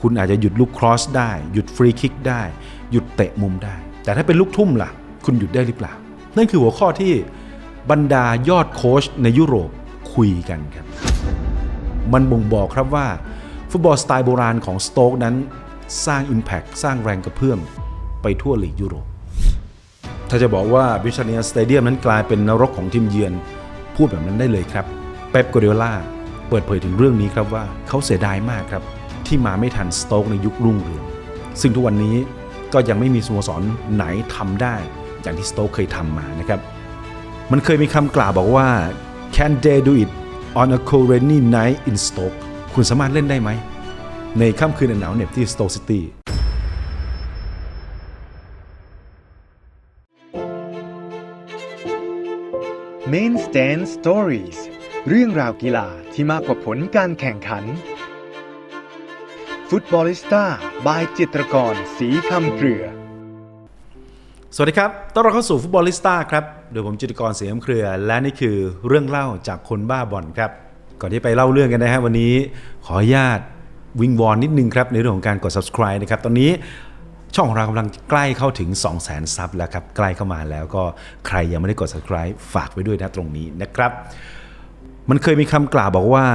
คุณอาจจะหยุดลูกครอสได้ หยุดฟรีคิกได้ หยุดเตะมุมได้ แต่ถ้าเป็นลูกทุ่มล่ะ คุณหยุดได้หรือเปล่า นั่นคือหัวข้อที่บรรดายอดโค้ชในยุโรปคุยกันครับ มันบ่งบอกครับว่า ฟุตบอลสไตล์โบราณของสโต๊กนั้น สร้าง Impact สร้างแรงกระเพื่อมไปทั่วลีกยุโรป ถ้าจะบอกว่าบิชเนียสเตเดียมนั้นกลายเป็นนรกของทีมเยือน พูดแบบนั้นได้เลยครับ เป๊ปโกเดล่าเปิดเผยถึงเรื่องนี้ครับว่าเขาเสียดายมากครับ ที่มาไม่ทันสโต๊กในยุครุ่งเรือง ซึ่งทุกวันนี้ก็ยังไม่มีสโมสรไหนทำได้ อย่างที่สโต๊กเคยทำมานะครับ มันเคยมีคำกล่าวบอกว่า can they do it on a cold rainy night in Stoke คุณสามารถเล่นได้ไหม ในค่ำคืนอันหนาวเหน็บที่ Stoke City Main Stand Stories เรื่องราวกีฬาที่มากกว่าผลการแข่งขัน ฟุตบอลิสต้าบายจิตรกร สีคำเกลือ สวัสดีครับต้อนรับเข้าสู่ฟุตบอลิสต้าครับ โดยผมจิตรกรสียมเครือ และนี่คือเรื่องเล่าจากคนบ้าบอลครับ ก่อนที่ไปเล่าเรื่องกันนะฮะวันนี้ขออนุญาตวิงวอนนิดนึงครับในเรื่องของการกด subscribe นะครับ ตอนนี้ช่องของเรากำลังใกล้เข้าถึง 2 0 0 0 0 0ซับแล้วครับ ใกล้เข้ามาแล้วก็ใครยังไม่ได้กด subscribe ฝากไว้ด้วยนะตรงนี้นะครับ มันเคยมีคำกล่าวบอกว่า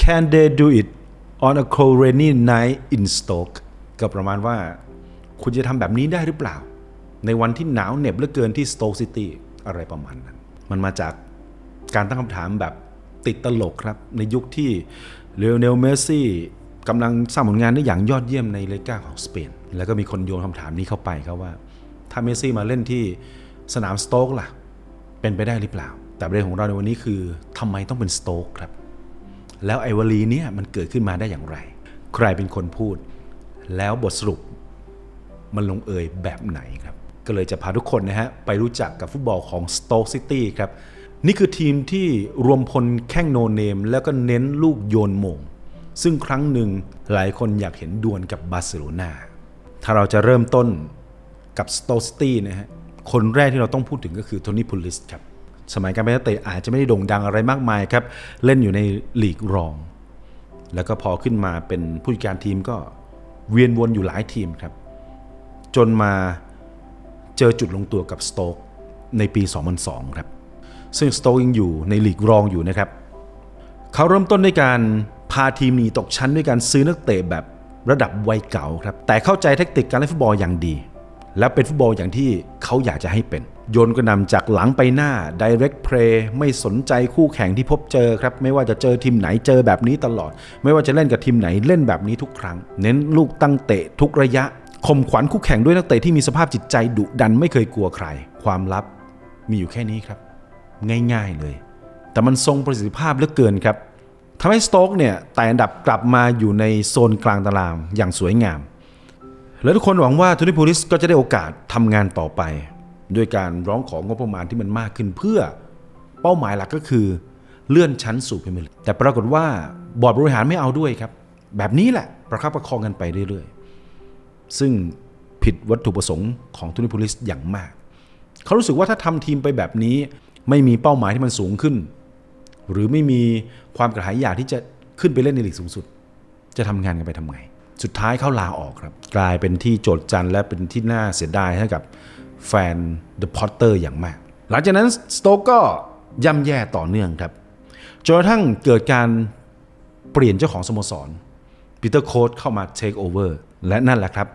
can they do it on a cold rainy night in Stoke ก็ประมาณว่า คุณจะทำแบบนี้ได้หรือเปล่า ในวันที่หนาวเหน็บเหลือเกินที่ Stoke City อะไรประมาณนั้น มันมาจากการตั้งคำถามแบบติดตลกครับ ในยุคที่เลโอเนลเมสซี่กำลังสร้างผลงานได้อย่างยอดเยี่ยมในเลกาของสเปน แล้วก็มีคนโยนคำถามนี้เข้าไปครับว่า ถ้าเมสซี่มาเล่นที่สนามสโต๊กล่ะ เป็นไปได้หรือเปล่า แต่ประเด็นของเราในวันนี้คือทำไมต้องเป็นสโต๊กครับ แล้วไอวลีเนี่ยมันเกิดขึ้นมาได้อย่างไร ใครเป็นคนพูด แล้วบทสรุปมันลงเอยแบบไหนครับ ก็เลยจะพาทุกคนนะฮะ ไปรู้จักกับฟุตบอลของ Stoke City ครับ นี่คือทีมที่รวมพลแข้งโนเนม แล้วก็เน้นลูกโยนโมง ซึ่งครั้งหนึ่งหลายคนอยากเห็นดวลกับบาร์เซโลนาถ้าเราจะเริ่มต้นกับ Stoke City นะฮะ คนแรกที่เราต้องพูดถึงก็คือโทนี่พูลิสครับ สมัยการเป็นนักเตะอาจจะไม่ได้โด่งดังอะไรมากมายครับ เล่นอยู่ในลีกรอง แล้วก็พอขึ้นมาเป็นผู้จัดการทีมก็เวียนวนอยู่หลายทีมครับ จนมาเจอจุดลงตัวกับสโต๊กในปี 2002 ครับ ซึ่งสโต๊กยังอยู่ในลีกรองอยู่นะครับ เขาเริ่มต้นด้วยการพาทีมหนีตกชั้นด้วยการซื้อนักเตะแบบระดับวัยเก่าครับ แต่เข้าใจเทคนิคการเล่นฟุตบอลอย่างดี และเป็นฟุตบอลอย่างที่เขาอยากจะให้เป็น โยนกระนำจากหลังไปหน้า direct play ไม่สนใจคู่แข่งที่พบเจอครับ ไม่ว่าจะเจอทีมไหนเจอแบบนี้ตลอด ไม่ว่าจะเล่นกับทีมไหนเล่นแบบนี้ทุกครั้ง เน้นลูกตั้งเตะทุกระยะข่มขวัญคู่แข่งด้วยนักเตะที่มีสภาพจิตใจดุดันไม่เคยกลัวใคร ความลับมีอยู่แค่นี้ครับ ง่ายๆเลย แต่มันทรงประสิทธิภาพเหลือเกินครับทำให้สโต๊กเนี่ยไต่อันดับกลับมาอยู่ในโซนกลางตารางอย่างสวยงาม และทุกคนหวังว่าโทนี่พูลิสก็จะได้โอกาสทำงานต่อไป ด้วยการร้องของงบประมาณที่มันมากขึ้นเพื่อเป้าหมายหลักก็คือเลื่อนชั้นสู่พรีเมียร์ลีกแต่ปรากฏว่าบอร์ดบริหารไม่เอาด้วยครับ แบบนี้แหละประคับประคองกันไปเรื่อยๆ ซึ่งผิดวัตถุประสงค์ของโทนี่พูลิสอย่างมาก เขารู้สึกว่าถ้าทำทีมไปแบบนี้ ไม่มีเป้าหมายที่มันสูงขึ้น หรือไม่มีความกระหายอยากที่จะขึ้นไปเล่นในลีกสูงสุด จะทำงานกันไปทำไง สุดท้ายเขาลาออกครับ กลายเป็นที่โจทย์จันและเป็นที่น่าเสียดายให้กับ แฟน The Potter อย่างมาก หลังจากนั้นสโต๊กก็ย่ำแย่ต่อเนื่องครับจนกระทั่งเกิดการเปลี่ยนเจ้าของสโมสรปีเตอร์โค้ดเข้ามาเทคโอเวอร์และนั่นแหละครับ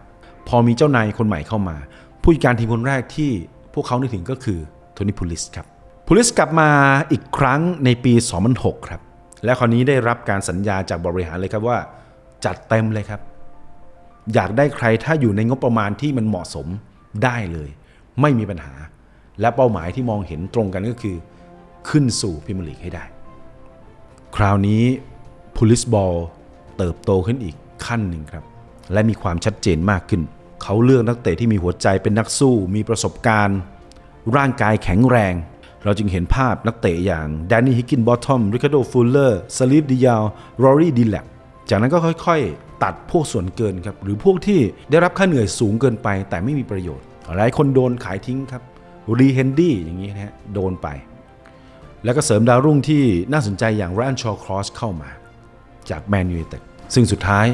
พอมีเจ้านายคนใหม่เข้ามา ผู้จัดการทีมคนแรกที่พวกเขานึกถึงก็คือโทนี่พูลิสครับพูลิสกลับมาอีกครั้งในปี 2006 ครับ และคราวนี้ได้รับการสัญญาจากบริหารเลยครับว่า จัดเต็มเลยครับ อยากได้ใครถ้าอยู่ในงบประมาณที่มันเหมาะสมได้เลย ไม่มีปัญหา และเป้าหมายที่มองเห็นตรงกันก็คือ ขึ้นสู่พรีเมียร์ลีกให้ได้ คราวนี้พูลิสบอลเติบโตขึ้นอีกขั้นหนึ่งครับ และมีความชัดเจนมากขึ้น เขาเลือกนักเตะที่มีหัวใจเป็นนักสู้ มีประสบการณ์ ร่างกายแข็งแรง เราจึงเห็นภาพนักเตะอย่างแดนนี่ฮิกกินบอททอมริคาโดฟูลเลอร์สลีฟดิยาลรอรี่ดีแลกจากนั้นก็ค่อยๆ ตัดพวกส่วนเกินครับ หรือพวกที่ได้รับค่าเหนื่อยสูงเกินไปแต่ไม่มีประโยชน์ หลายคนโดนขายทิ้งครับรีเฮนดี้อย่างนี้นะฮะโดนไป แล้วก็เสริมดาวรุ่งที่น่าสนใจอย่างแรนชอครอสเข้ามา จากแมนยูเต็ดซึ่งสุดท้าย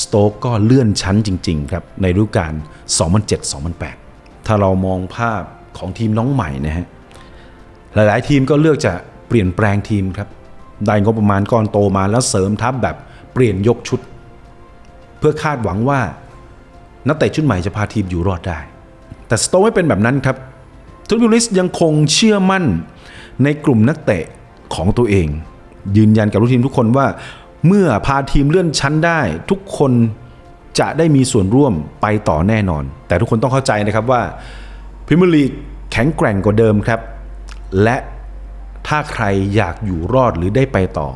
สโต๊กก็เลื่อนชั้นจริง ๆ ครับ ในฤดูกาล2007-2008 ถ้าเรามองภาพของทีมน้องใหม่นะฮะหลายๆ ทีมก็เลือกจะเปลี่ยนแปลงทีมครับ ได้งบประมาณก้อนโตมาแล้วเสริมทัพแบบเปลี่ยนยกชุด เพื่อคาดหวังว่านักเตะชุดใหม่จะพาทีมอยู่รอดได้ แต่สโตไม่เป็นแบบนั้นครับทูบิลิสยังคงเชื่อมั่นในกลุ่มนักเตะของตัวเอง ยืนยันกับลูกทีมทุกคนว่าเมื่อพาทีมเลื่อนชั้นได้ทุกคนจะได้มีส่วนร่วมไปต่อแน่นอน แต่ทุกคนต้องเข้าใจนะครับว่าพรีเมียร์ลีกแข็งแกร่งกว่าเดิมครับ และถ้าใครอยากอยู่รอดหรือได้ไปต่อ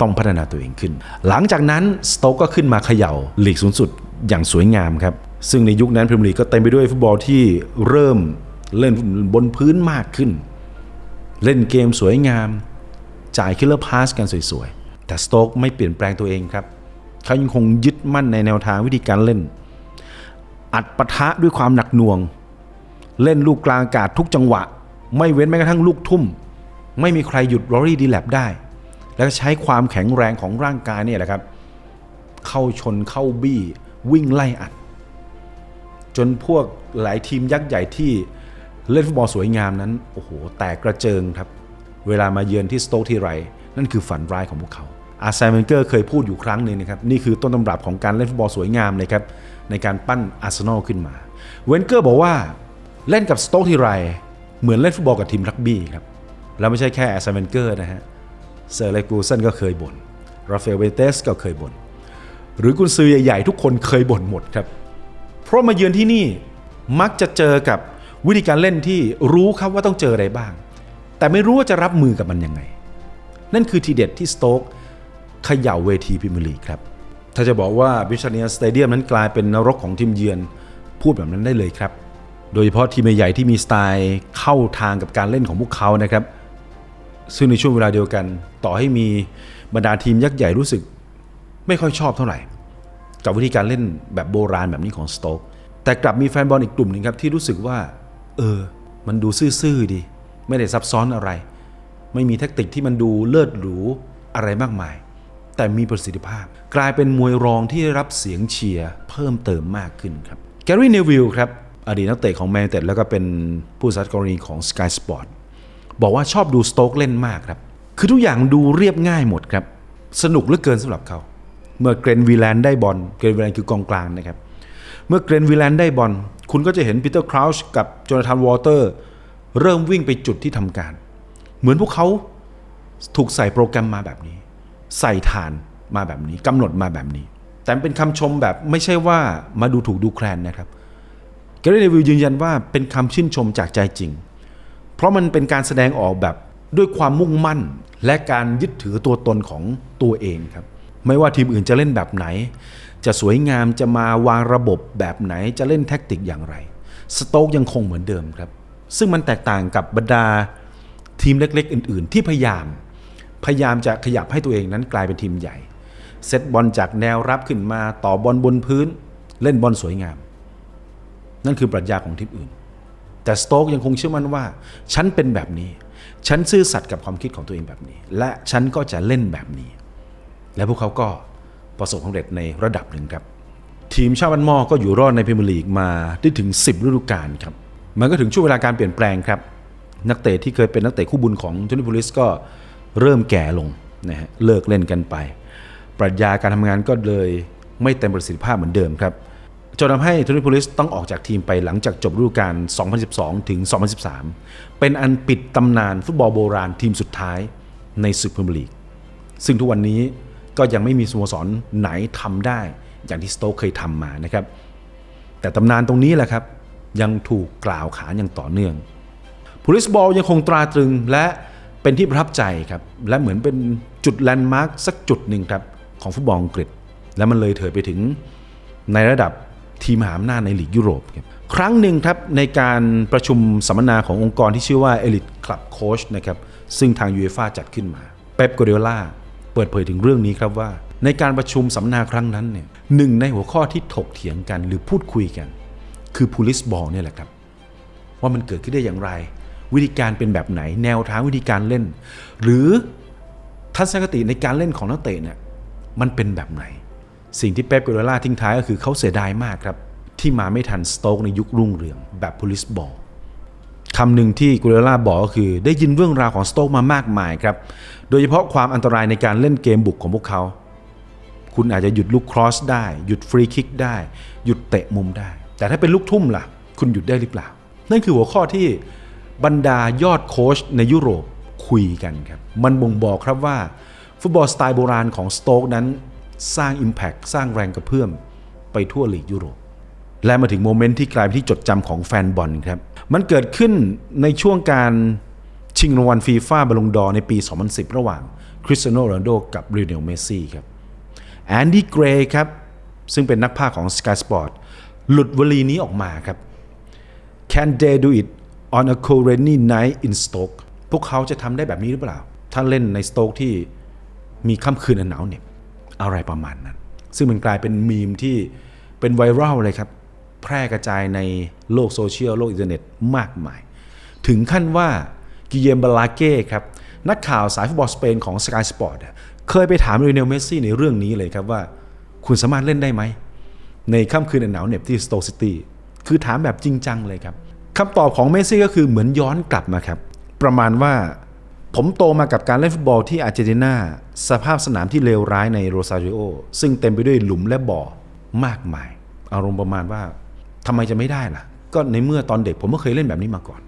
ต้องพัฒนาตัวเองขึ้น หลังจากนั้นสโต๊กก็ขึ้นมาเขย่าลีกสูงสุดอย่างสวยงามครับ ซึ่งในยุคนั้นพรีเมียร์ลีกก็เต็มไปด้วยฟุตบอลที่เริ่มเล่นบนพื้นมากขึ้น เล่นเกมสวยงาม จ่ายคิลเลอร์พาสกันสวยๆ แต่สโต๊กไม่เปลี่ยนแปลงตัวเองครับ เขายังคงยึดมั่นในแนวทางวิธีการเล่น อัดปะทะด้วยความหนักหน่วง เล่นลูกกลางอากาศทุกจังหวะ ไม่เว้นแม้กระทั่งลูกทุ่ม ไม่มีใครหยุดลอรี่ดีแลบได้ แล้วก็ใช้ความแข็งแรงของร่างกายเนี่ยแหละครับ เข้าชนเข้าบี้วิ่งไล่อัด จนพวกหลายทีมยักษ์ใหญ่ที่เล่นฟุตบอลสวยงามนั้นโอ้โหแตกกระเจิงครับ เวลามาเยือนที่สโต๊กทีไร นั่นคือฝันร้ายของพวกเขา อาร์เซนเวนเกอร์เคยพูดอยู่ครั้งหนึ่งนะครับนี่คือต้นตำรับของการเล่นฟุตบอลสวยงามเลยครับในการปั้นอาร์เซนอลขึ้นมา เวนเกอร์บอกว่าเล่นกับสโต๊กทีไร เหมือนเล่นฟุตบอลกับทีมรักบี้ครับแล้วไม่ใช่แค่อาร์เซนเวนเกอร์นะฮะเซอร์เลกูเซนก็เคยบ่นราฟาเอลเบเตสก็เคยบ่นหรือกุนซือใหญ่ๆทุกคนเคยบ่นหมดครับ เพราะมาเยือนที่นี่มักจะเจอกับวิธีการเล่นที่รู้ครับว่าต้องเจออะไรบ้าง แต่ไม่รู้ว่าจะรับมือกับมันยังไง นั่นคือทีเด็ดที่สโต๊กเขย่าเวทีพรีเมียร์ลีครับ ถ้าจะบอกว่าบิชเนียสเตเดียมนั้นกลายเป็นนรกของทีมเยือน พูดแบบนั้นได้เลยครับ โดยเฉพาะทีมใหญ่ที่มีสไตล์เข้าทางกับการเล่นของพวกเขานะครับ ซึ่งในช่วงเวลาเดียวกัน ต่อให้มีบรรดาทีมยักษ์ใหญ่รู้สึก ไม่ค่อยชอบเท่าไหร่ กับวิธีการเล่นแบบโบราณแบบนี้ของสโต๊กแต่กลับมีแฟนบอลอีกกลุ่มหนึ่งครับที่รู้สึกว่า เออ มันดูซื่อๆดี ไม่ได้ซับซ้อนอะไร ไม่มีแทคติกที่มันดูเลิศหรูอะไรมากมาย แต่มีประสิทธิภาพ กลายเป็นมวยรองที่ได้รับเสียงเชียร์เพิ่มเติมมากขึ้นครับแกรี่เนวิลครับอดีตนักเตะของแมนเต็ดแล้วก็เป็นผู้สัดกรณีของ Sky Sport บอกว่าชอบดูสโต๊กเล่นมากครับ คือทุกอย่างดูเรียบง่ายหมดครับ สนุกเหลือเกินสำหรับเขา เมื่อเกรนวีแลนด์ได้บอลเกรนวีแลนด์คือกองกลางนะครับ เมื่อเกรนวีแลนด์ได้บอลคุณก็จะเห็นปีเตอร์คราวช์กับโจนาธานวอเตอร์เริ่มวิ่งไปจุดที่ทำการ เหมือนพวกเขาถูกใส่โปรแกรมมาแบบนี้ ใส่ฐานมาแบบนี้กำหนดมาแบบนี้ แต่เป็นคำชมแบบไม่ใช่ว่ามาดูถูกดูแคลนนะครับเกรนเนวิลยืนยันว่าเป็นคำชื่นชมจากใจจริง เพราะมันเป็นการแสดงออกแบบด้วยความมุ่งมั่นและการยึดถือตัวตนของตัวเองครับ ไม่ว่าทีมอื่นจะเล่นแบบไหน จะสวยงามจะมาวางระบบแบบไหนจะเล่นแท็กติกอย่างไรสโต๊กยังคงเหมือนเดิมครับ ซึ่งมันแตกต่างกับบรรดาทีมเล็ก ๆ อื่น ๆ ที่พยายาม พยายามจะขยับให้ตัวเองนั้นกลายเป็นทีมใหญ่ เซตบอลจากแนวรับขึ้นมาต่อบอลบนพื้น เล่นบอลสวยงาม นั่นคือปรัชญาของทีมอื่น แต่สโต๊กยังคงเชื่อมั่นว่า ฉันเป็นแบบนี้ ฉันซื่อสัตย์กับความคิดของตัวเองแบบนี้ และฉันก็จะเล่นแบบนี้ และพวกเขาก็ประสบความสำเร็จในระดับหนึ่งครับ ทีมชาติบันมอก็อยู่รอดในพรีเมียร์ลีกมาได้ถึง 10 ฤดูกาลครับ มันก็ถึงช่วงเวลาการเปลี่ยนแปลงครับ นักเตะที่เคยเป็นนักเตะคู่บุญของโทนี่พูลิสก็เริ่มแก่ลงนะฮะเลิกเล่นกันไป ปรัชญาการทำงานก็เลยไม่เต็มประสิทธิภาพเหมือนเดิมครับจนทำให้โทนี่พูลิสต้องออกจากทีมไปหลังจากจบฤดูกาล 2012 ถึง 2013 เป็นอันปิดตำนานฟุตบอลโบราณทีมสุดท้ายในศึกพรีเมียร์ลีกซึ่งทุกวันนี้ ก็ยังไม่มีสโมสรไหนทำได้อย่างที่สโต๊กเคยทำมานะครับ แต่ตำนานตรงนี้แหละครับ ยังถูกกล่าวขานอย่างต่อเนื่องพูลิสบอลยังคงตราตรึงและเป็นที่ประทับใจครับ และเหมือนเป็นจุดแลนด์มาร์คสักจุดหนึ่งครับ ของฟุตบอลอังกฤษ และมันเลยเถิดไปถึงในระดับทีมหาอำนาจในลีกยุโรปครับครั้งหนึ่งครับในการประชุมสัมมนาขององค์กรที่ชื่อว่า Elite Club Coach นะครับซึ่งทางยูเอฟ่าจัดขึ้นมา เป๊ปโกเดล่า เปิดเผยถึงเรื่องนี้ครับว่า ในการประชุมสัมมนาครั้งนั้นเนี่ยหนึ่งในหัวข้อที่ถกเถียงกันหรือพูดคุยกัน คือพูลิสบอลเนี่ยแหละครับ ว่ามันเกิดขึ้นได้อย่างไร วิธีการเป็นแบบไหน แนวทางวิธีการเล่น หรือทัศนคติในการเล่นของนักเตะเนี่ยมันเป็นแบบไหน สิ่งที่เป๊ปกัวเดล่าทิ้งท้ายก็คือเขาเสียดายมากครับที่มาไม่ทันสโต๊กในยุครุ่งเรืองแบบ police ball คำหนึ่งที่กูเรล่าบอกก็คือ ได้ยินเรื่องราวของสโต๊กมามากมายครับ โดยเฉพาะความอันตรายในการเล่นเกมบุกของพวกเขา คุณอาจจะหยุดลูกครอสได้ หยุดฟรีคิกได้ หยุดเตะมุมได้ แต่ถ้าเป็นลูกทุ่มล่ะ คุณหยุดได้หรือเปล่า นั่นคือหัวข้อที่บรรดายอดโค้ชในยุโรปคุยกันครับ มันบ่งบอกครับว่า ฟุตบอลสไตล์โบราณของสโต๊กนั้น สร้าง Impact สร้างแรงกระเพื่อมไปทั่วลีกยุโรป และมาถึงโมเมนต์ที่กลายเป็นที่จดจำของแฟนบอลครับ มันเกิดขึ้นในช่วงการชิงรางวัลฟีฟ่าบอลลงดอร์ในปี 2010 ระหว่างคริสเตียโนโรนัลโดกับลิเนลเมสซี่ครับแอนดี้เกรย์ครับ ซึ่งเป็นนักพากของ Sky Sport หลุดวลีนี้ออกมาครับ Can they do it on a cold rainy night in Stoke พวกเขาจะทำได้แบบนี้หรือเปล่า ถ้าเล่นในสโต๊กที่มีค่ำคืนอันหนาวเหน็บอะไรประมาณนั้น ซึ่งมันกลายเป็นมีมที่เป็นไวรัลเลยครับ แพร่กระจายในโลกโซเชียลโลกอินเทอร์เน็ตมากมาย ถึงขั้นว่ากิเยมบาลาเก้ครับ นักข่าวสายฟุตบอลสเปนของ Sky Sport เคยไปถามลิเนลเมสซี่ในเรื่องนี้เลยครับว่า คุณสามารถเล่นได้ไหม ในค่ำคืนอันหนาวเหน็บที่สโตซิตี้คือถามแบบจริงจังเลยครับคำตอบของเมสซี่ก็คือเหมือนย้อนกลับมาครับ ประมาณว่าผมโตมากับการเล่นฟุตบอลที่อาร์เจนตินา สภาพสนามที่เลวร้ายในโรซาริโอ ซึ่งเต็มไปด้วยหลุมและบ่อมากมาย อารมณ์ประมาณว่า ทำไมจะไม่ได้ล่ะ ก็ในเมื่อตอนเด็กผมก็เคยเล่นแบบนี้มาก่อน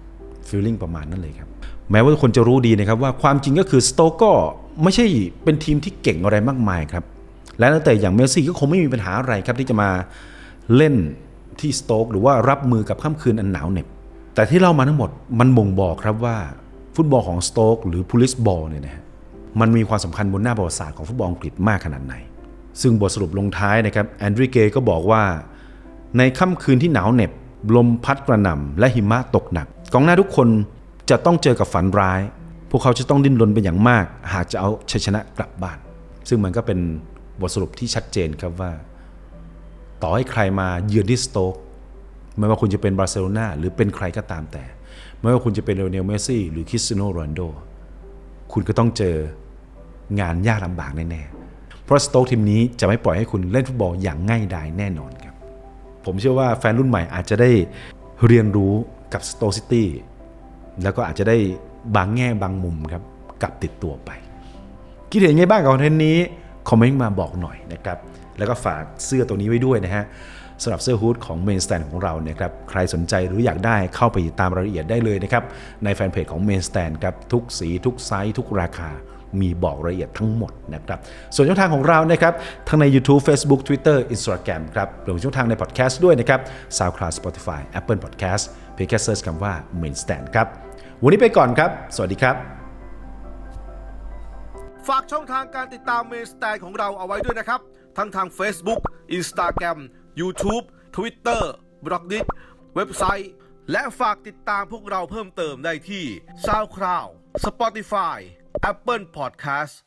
ฟีลลิ่งประมาณนั้นเลยครับแม้ว่าคนจะรู้ดีนะครับว่าความจริงก็คือสโตกก็ไม่ใช่เป็นทีมที่เก่งอะไรมากมายครับ และนักเตะอย่างเมสซี่ก็คงไม่มีปัญหาอะไรครับที่จะมาเล่นที่สโต๊กหรือว่ารับมือกับค่ำคืนอันหนาวเหน็บ แต่ที่เล่ามาทั้งหมดมันบ่งบอกครับว่าฟุตบอลของสโต๊กหรือพูลิสบอลเนี่ยนะฮะมันมีความสำคัญบนหน้าประวัติศาสตร์ของฟุตบอลอังกฤษมากขนาดไหน ซึ่งบทสรุปลงท้ายนะครับแอนดริเกก็บอกว่า ในค่ำคืนที่หนาวเหน็บ ลมพัดกระหน่ำและหิมะตกหนัก กองหน้าทุกคนจะต้องเจอกับฝันร้าย พวกเขาจะต้องดิ้นรนเป็นอย่างมาก หากจะเอาชัยชนะกลับบ้าน ซึ่งมันก็เป็นบทสรุปที่ชัดเจนครับว่า ต่อให้ใครมาเยือนที่สโต๊กไม่ว่าคุณจะเป็นบาร์เซโลนาหรือเป็นใครก็ตามแต่ ไม่ว่าคุณจะเป็นเลโอเนลเมสซี่หรือคริสเตียโนโรนัลโด คุณก็ต้องเจองานยากลำบากแน่ๆ เพราะสโต๊กทีมนี้จะไม่ปล่อยให้คุณเล่นฟุตบอลอย่างง่ายดายแน่นอนครับ ผมเชื่อว่าแฟนรุ่นใหม่อาจจะได้เรียนรู้กับสโต๊กซิตี้แล้วก็อาจจะได้บางแง่บางมุมครับกลับติดตัวไป คิดเห็นยังไงบ้างกับคอนเทนต์นี้ คอมเมนต์มาบอกหน่อยนะครับ แล้วก็ฝากเสื้อตัวนี้ไว้ด้วยนะฮะสำหรับเสื้อฮูดของ Main Stand ของเราเนะครับใครสนใจหรืออยากได้เข้าไปติดตามรายละเอียดได้เลยนะครับ ในแฟนเพจของ Main Stand ครับทุกสีทุกไซส์ทุกราคา มีบอกรายละเอียดทั้งหมดนะครับส่วนช่องทางของเรานะครับทั้งใน YouTube Facebook Twitter Instagram ครับรวมช่องทางใน Podcast ด้วยนะครับ SoundCloud Spotify Apple Podcast เพียงแค่เซิร์ชคำว่า Main Stand ครับวันนี้ไปก่อนครับ สวัสดีครับ ฝากช่องทางการติดตามเมนสแตนของเราเอาไว้ด้วยนะครับ ทั้งทาง Facebook Instagram YouTube Twitter b l o g d i t เว็บไซต์และฝากติดตามพวกเราเพิ่มเติมได้ที่ SoundCloud Spotify Apple Podcast